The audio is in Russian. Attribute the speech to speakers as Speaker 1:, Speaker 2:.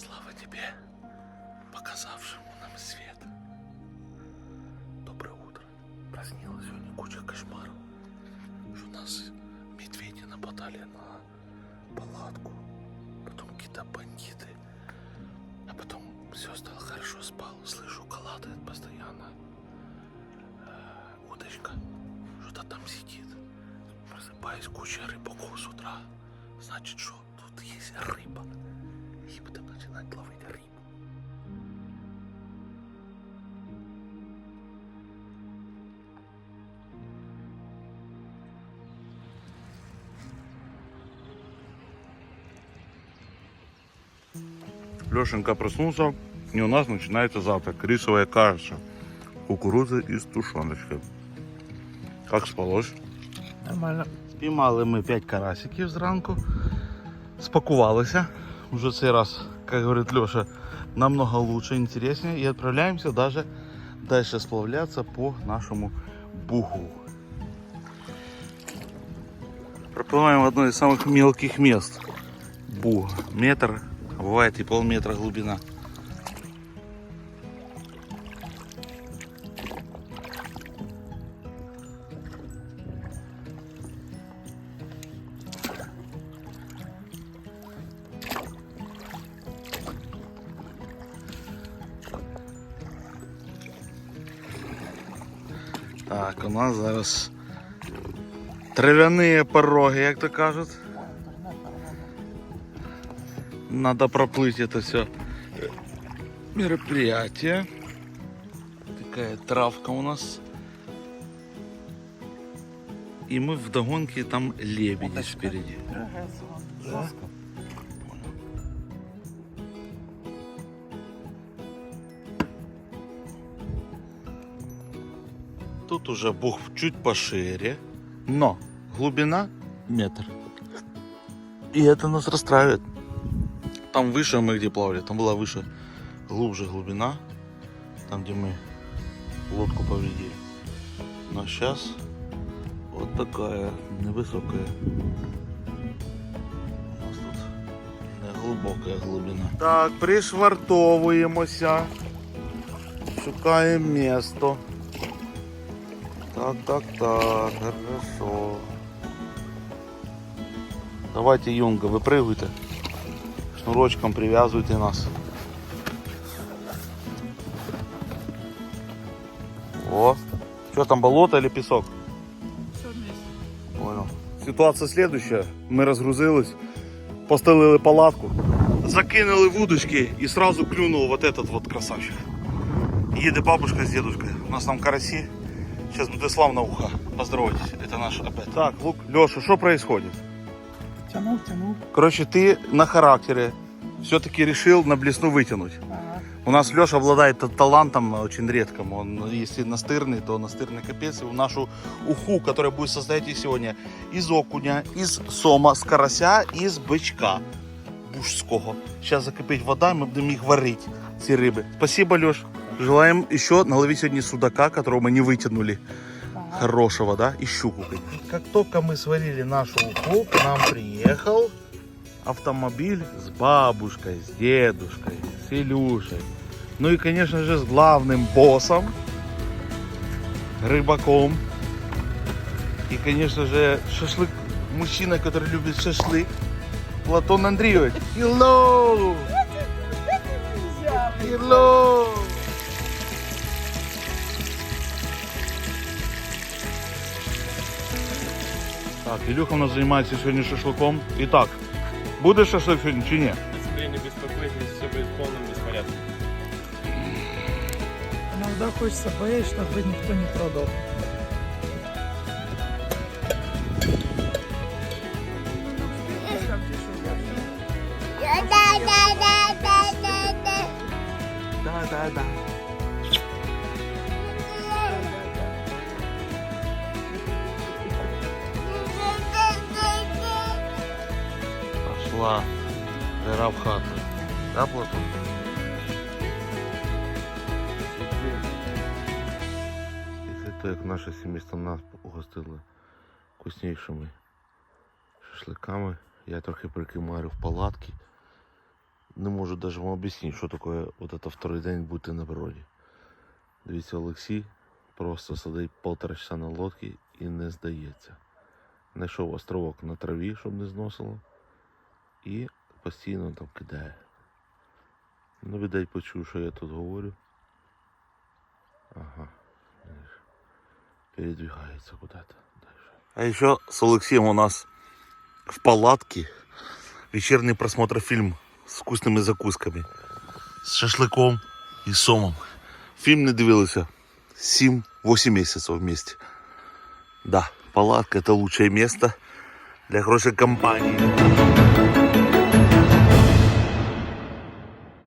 Speaker 1: Слава тебе, показавшему нам свет. Доброе утро. Проснилась сегодня куча кошмаров. Что нас медведи нападали на палатку. Потом какие-то бандиты. А потом все стало хорошо, спал. Слышу, калатает постоянно. Э, удочка. Что-то там сидит. Просыпаюсь, куча рыбаков с утра. Значит, что тут есть рыба.
Speaker 2: Лешенька проснулся, и у нас начинается завтрак. Рисовая каша, кукуруза из тушоночки. Как спалось?
Speaker 1: Нормально. Спіймали ми 5 карасиків зранку. Спакувалися. Уже цей раз, как говорит Леша, намного лучше, интереснее. И отправляемся даже дальше сплавляться по нашему бугу. Проплываем в одно из самых мелких мест. Буг. Метр, бывает и полметра глубина. Так, у нас зараз травяные пороги, як то кажуть. Надо проплыть это все мероприятие. Такая травка у нас. И мы в догонке там лебеди спереди. Да? Тут уже бух чуть пошире, но глубина метр. И это нас расстраивает. Там выше мы где плавали, там была выше, глубже глубина, там где мы лодку повредили. Но сейчас вот такая невысокая. У нас тут не глибока глибина. Так, пришвартовуємося. Шукаємо місто. Так, так, так, хорошо. Давайте, Юнга, выпрыгивайте. Шнурочком привязывайте нас. О, что там, болото или песок? Понял. Ситуация следующая. Мы разгрузились, постелили палатку, закинули в удочки и сразу клюнул вот этот вот красавчик. Едет бабушка с дедушкой. У нас там караси. Сейчас будет славно ухо. Поздоровайтесь. Это наш опять. Так, Лук, Леша, что происходит?
Speaker 3: Тянул, тянул.
Speaker 1: Короче, ты на характере все-таки решил на блесну вытянуть.
Speaker 3: Ага.
Speaker 1: У нас Леша обладает та- талантом очень редким. Он, если настырный, то настырный капец. И в нашу уху, которая будет состоять и сегодня из окуня, из сома, с карася из бычка бужского. Сейчас закипить вода, и мы будем их варить, эти рыбы. Спасибо, Леш. Желаем еще наловить сегодня судака, которого мы не вытянули.
Speaker 3: Ага.
Speaker 1: Хорошего, да? И щуку. конечно. Как только мы сварили нашу уху, к нам приехал автомобиль с бабушкой, с дедушкой, с Илюшей. Ну и, конечно же, с главным боссом, рыбаком. И, конечно же, шашлык, мужчина, который любит шашлык, Платон Андреевич. Hello! Hello! Так, Илюха у нас занимается сегодня шашлыком. Итак, будешь шашлык сегодня чи?
Speaker 4: О себе не беспокойтесь, все будет в полном беспорядке.
Speaker 3: Иногда хочется поесть, чтобы никто не продал.
Speaker 1: Да, да. Пошла в хату. Да, Платон? Після того, як наше сімейство нас угостило вкуснішими шашликами, я трохи прикимарю в палатки. не можу навіть вам об'яснити, що таке от це второй день бути на природі. Дивіться, Олексій просто сидить полтора часа на лодці і не здається. Знайшов островок на траві, щоб не зносило. І постійно там кидає. Ну, видать, почув, що я тут говорю. Ага. видиш, Передвигается куда-то дальше. А еще с Алексеем у нас в палатке вечерний просмотр фильм с вкусными закусками. С шашлыком и сомом. Фильм не дивилися 7-8 месяцев вместе. Да, палатка это лучшее место для хорошей компании.